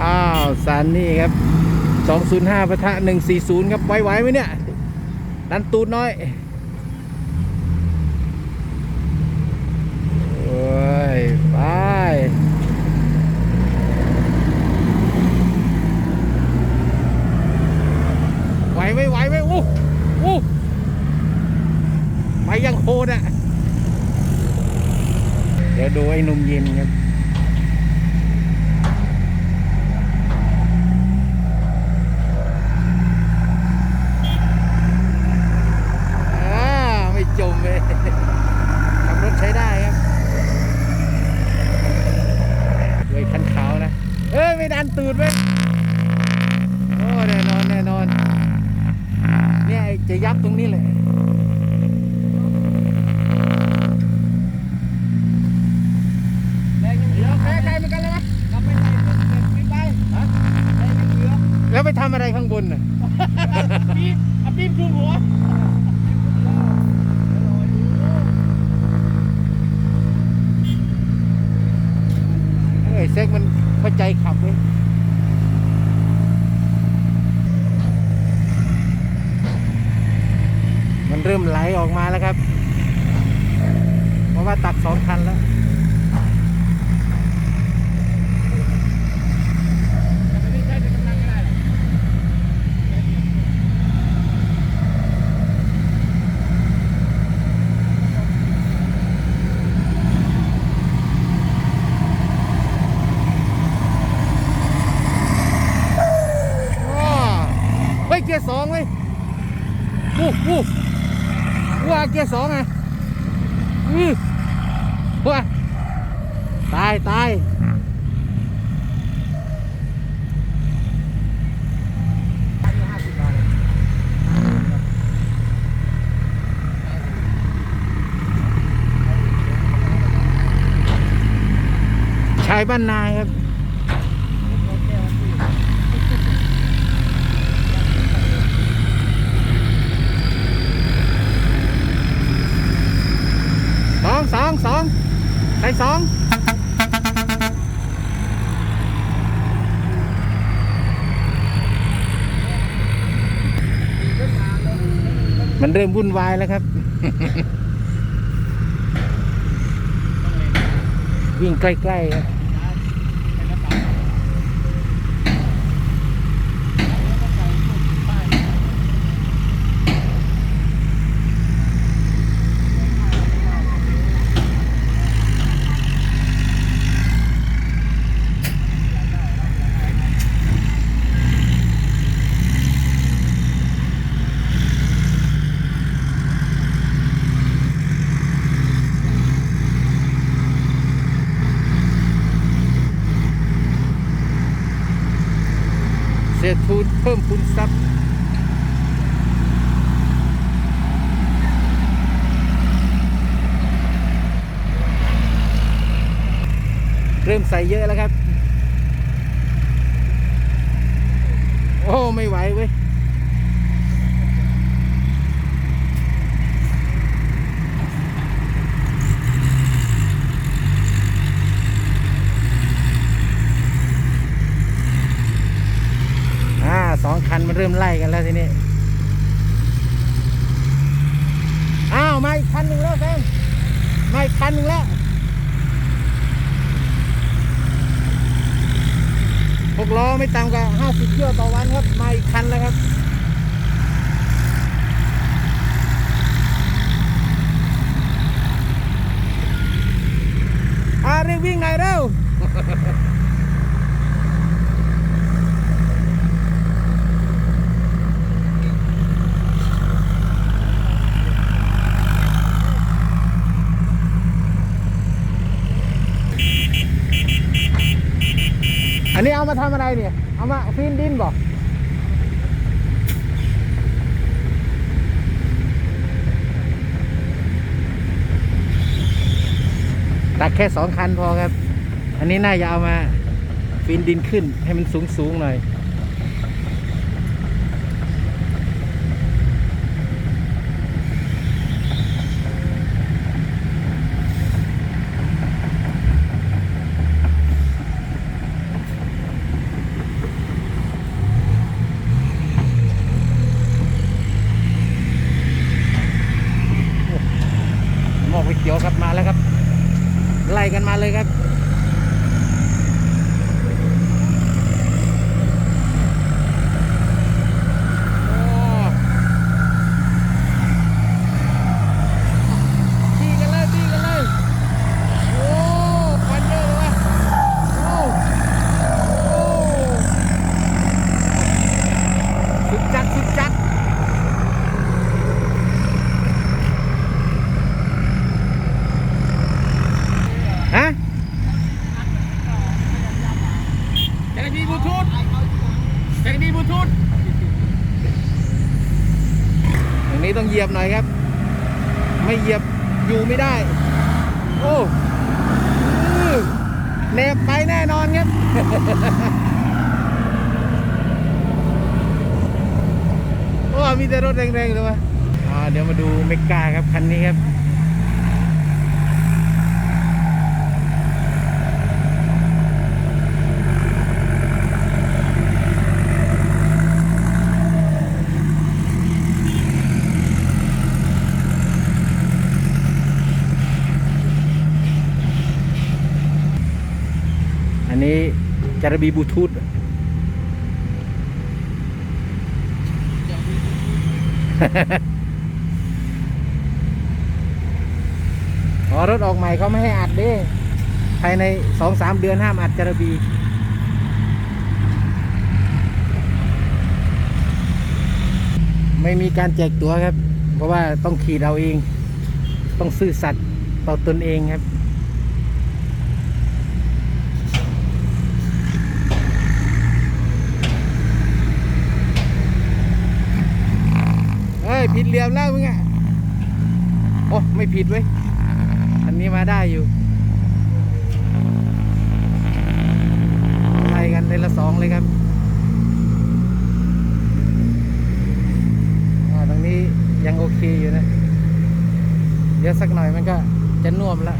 อ้าวซันนี่ครับ 205ปะทะ140 ครับไหวๆไหมเนี่ย ดันตูดน้อยโอ้ย ไป ไหวไหมไหวไหมอู้อู้ไปยังโคตรอะ เดี๋ยวดูไอ้นุ่มเย็นครับ อ่าไม่จมเลยขับรถใช้ได้ครับด้วยคันขาวนะ เอ้ย ไม่ ดันตูดไหมโอ้แน่นอนแน่นอน เนี่ยไอ้จะยับตรงนี้เลยแรงยังเหลือแพ้ใครเหมือนกันเลยไหมกลับไปใส่เก็บปีไปฮะแรงยังเหลือแล้วไปทำอะไรข้างบนน่ะปีบเอาปีบคลุมหัวเอ้ยเซ็กมัน เข้าใจขับเลยมันเริ่มไหลออกมาแล้วครับ เพราะว่าตักสองคันแล้ว ไม่ใช่เป็นกำลังก็ได้หรอก ว้าเฮ้ ยร์สองเลยวู้วู้ว่าเกียร์สองไงอือว้าตายตายชายบ้านนายครับ สองสองสองใสองมันเริ่มวุ่นวายแล้วครับ วิ่งใกล้ๆครับ เศษทุนเพิ่มพูนทรัพย์เริ่มใส่เยอะแล้วครับ โอ้ ไม่ไหวเว้ย อ่าสองคันมันเริ่มไล่กันแล้วทีนี้ อ้าวมาอีกคันหนึ่งแล้วแฟนมาอีกคันหนึ่งแล้วหกล้อไม่ต่ำกว่าห้าสิบเที่ยวต่อวันครับ มาอีกคันแล้วครับอาเรียกวิ่งหน่อยเร็ว อันนี้เอามา ทำอะไรเนี่ย เอามาฟินดินบอกตักแค่สองคันพอครับ อันนี้น่าจะเอามาฟินดินขึ้นให้มันสูงสูงๆหน่อย กันมาเลยครับ จักรดีบลูทูธตรงนี้ต้องเหยียบหน่อยครับ ไม่เหยียบอยู่ไม่ได้ โอ้อื้อแนบไปแน่นอนครับโอ้มีแต่รถแรงๆเลยวะอ่าเดี๋ยวมาดูเมกาครับคันนี้ครับ อันนี้ จารบีบลูทูธอ๋อรถออกใหม่เขาไม่ให้อัดด้ภายในสองสามเดือนห้ามอัดจารบีไม่มีการแจกตั๋วครับ เพราะว่าต้องขี่เราเอง ต้องซื่อสัตย์ต่อตนเองครับ เฮ้ย ผิดเหลี่ยมแล้วมึงอะ โอ้ไม่ผิดเว้ย อันนี้มาได้อยู่ ไล่กันเลยละสองเลยครับตรงนี้ยังโอเคอยู่นะ เดี๋ยวสักหน่อยมันก็จะน่วมแล้ว